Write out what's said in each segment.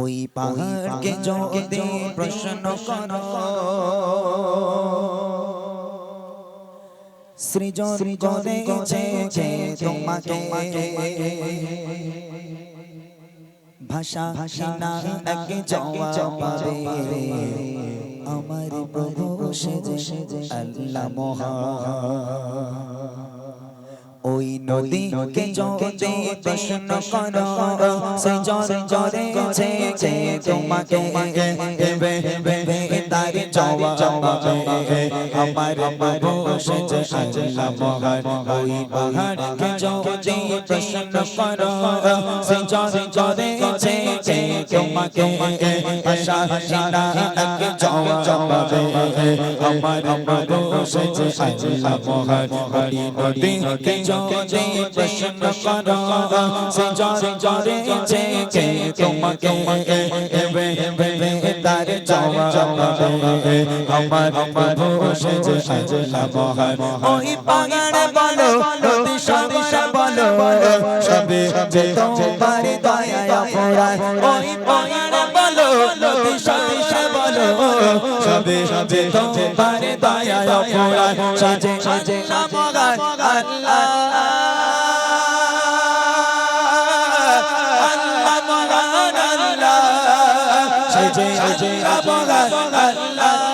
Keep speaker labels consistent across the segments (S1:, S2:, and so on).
S1: ওই পাহাড়কে যদি প্রশ্ন করো। সৃজন করেছে তোমাকে ভাষা ভাষা না এক জবাব পাবে আমার প্রভু সেজে আল্লাহ মহান। ওই নদীকে যদি প্রশ্ন করো সেই জন করেছে যে তোমাকে তার জবাব। আমার বসে আল্লাহ মহান ওই পাহাড়কে যদি প্রশ্ন করো সেই জন করেছে যে তোমাকে আশা না এক জবাব আমার বসে আল্লাহ মহান ওই নদীকে যদি প্রশ্ন করো সে জরে জরে যে তোমাকে এবে এবে তার আমার আমার যে ওই পাহাড় বলো নদী সদিশা বলো সবে যে তোমার দয়া অপরাধ ওই পাহাড় বলো নদী সদিশা বলো সবে সবে তোমার দয়া অপরাধ সাজে সাজে মগান আল্লাহ আল্লাহ মগান আল্লাহ সাজে সাজে মগান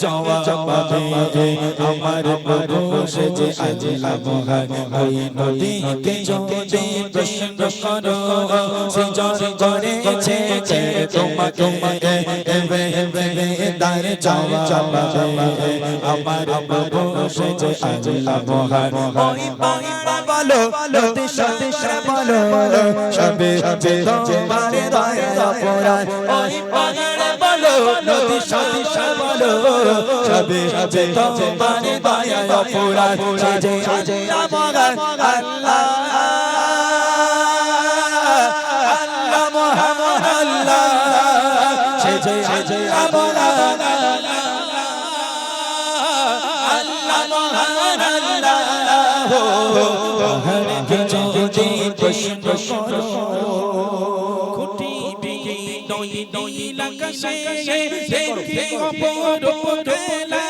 S1: জবাব পাবে আমার প্রভু সেজে আজিলা মহান ওই নদীকে যদি প্রশ্ন করো, সে জরে গেছে যে তোমাকে এবে এবে তার জবাব পাবে আমার সবে যে দয়া অপরাধ। ওই নদী সাথে বলো সবে সবে তোমার দয়া অপরাধ সাজে সাজে আমার আল্লাহ আল্লাহ মোহাম্মদ আল্লাহ সেজে সেজে আমার আল্লাহ মোহাম্মদ আল্লাহ পাহাড়কে যদি প্রশ্ন করো
S2: নই নই লাগাসে দেখে অপর খেলা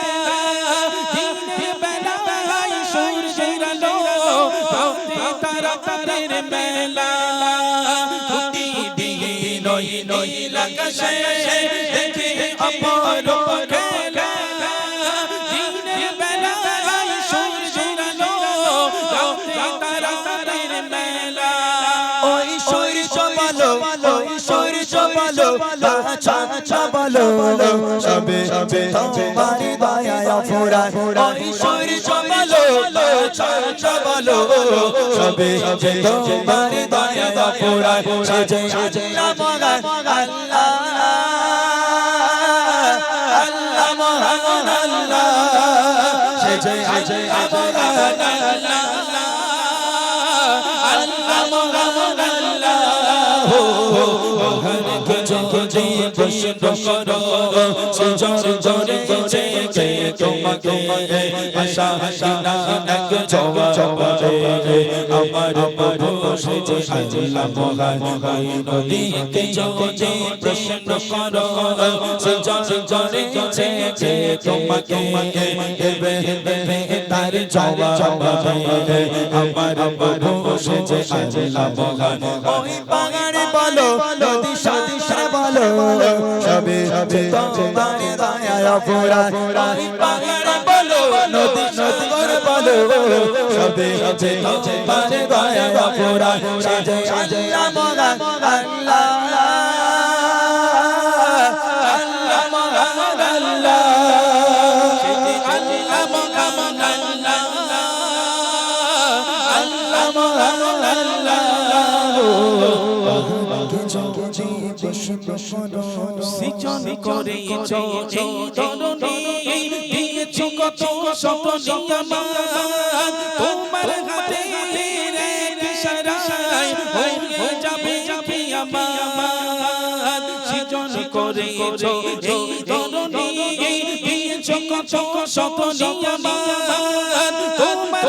S2: দিনের বেলায় সূর্যের আলো রাতে তারা তাদের মেলা খুঁটি বিয়ে নই দেখে অপর খেলা দিনের বেলায় সূর্যের আলো রাতে তারা তাদের মেলা
S1: ওই সূর্য বলো ওই বলো আচ্ছা আচ্ছা বলো সবে সবে তোমার দয়া ওই সূর্য বলো আচ্ছা আচ্ছা বলো সবে সবে তোমার দয়া অপরাধ সাজে সাজে আল্লাহ আল্লাহ মহান আল্লাহ সেজে সেজে আমার যদি প্রশ্ন করো সে জোরে জোরে গেছে যে তোমাকে আশা না এক জবাব দেবে আমার প্রভু যে আল্লাহ মহান ওই নদীকে প্রশ্ন করো সে জোরে জোরে গেছে যে তোমাকে দেবে দেবে তার জবাব দেবে আমার প্রভু যে আল্লাহ মহান ওই পাহাড়ে বলো বলো সবে সবে তোমার দয়া অপরাধ ওই পাহাড়ে বলো নদী নদী করে বলো সবে সবে তোমার দয়া অপরাধ সাজে সাজে আমার আল্লাহ আল্লাহ মহান আল্লাহ
S2: সৃজন করেছ এই তরুণী দিয়েছ কত স্বপ্ন আমার তোমার হাতে ইশারায় হয়ে যাবে যাবে আমার সৃজন করেছ এই ধরনী দিয়েছ কত শত নিয়ামত। তোমার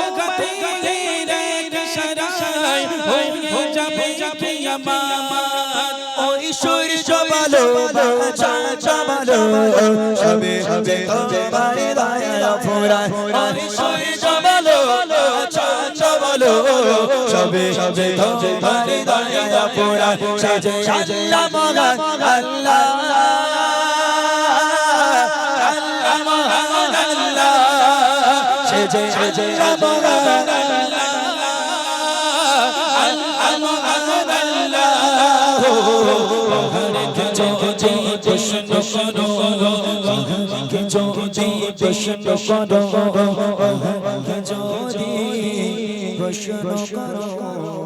S2: এক সারায় হয়ে যাবে কিয়ামত
S1: ওই সূর্য বলো চাচা বলো সবে সবে তোমার দয়া ফুরায় ওই সূর্য বলো চাচা বলো সবে সবে তোমার দয়া ফুরায় সাজে আল্লাহ মহান আল্লাহ আল্লাহ মহান আল্লাহ। সেজে সেজে মহান করো যদি প্রশ্ন করো প্রশ্ন করো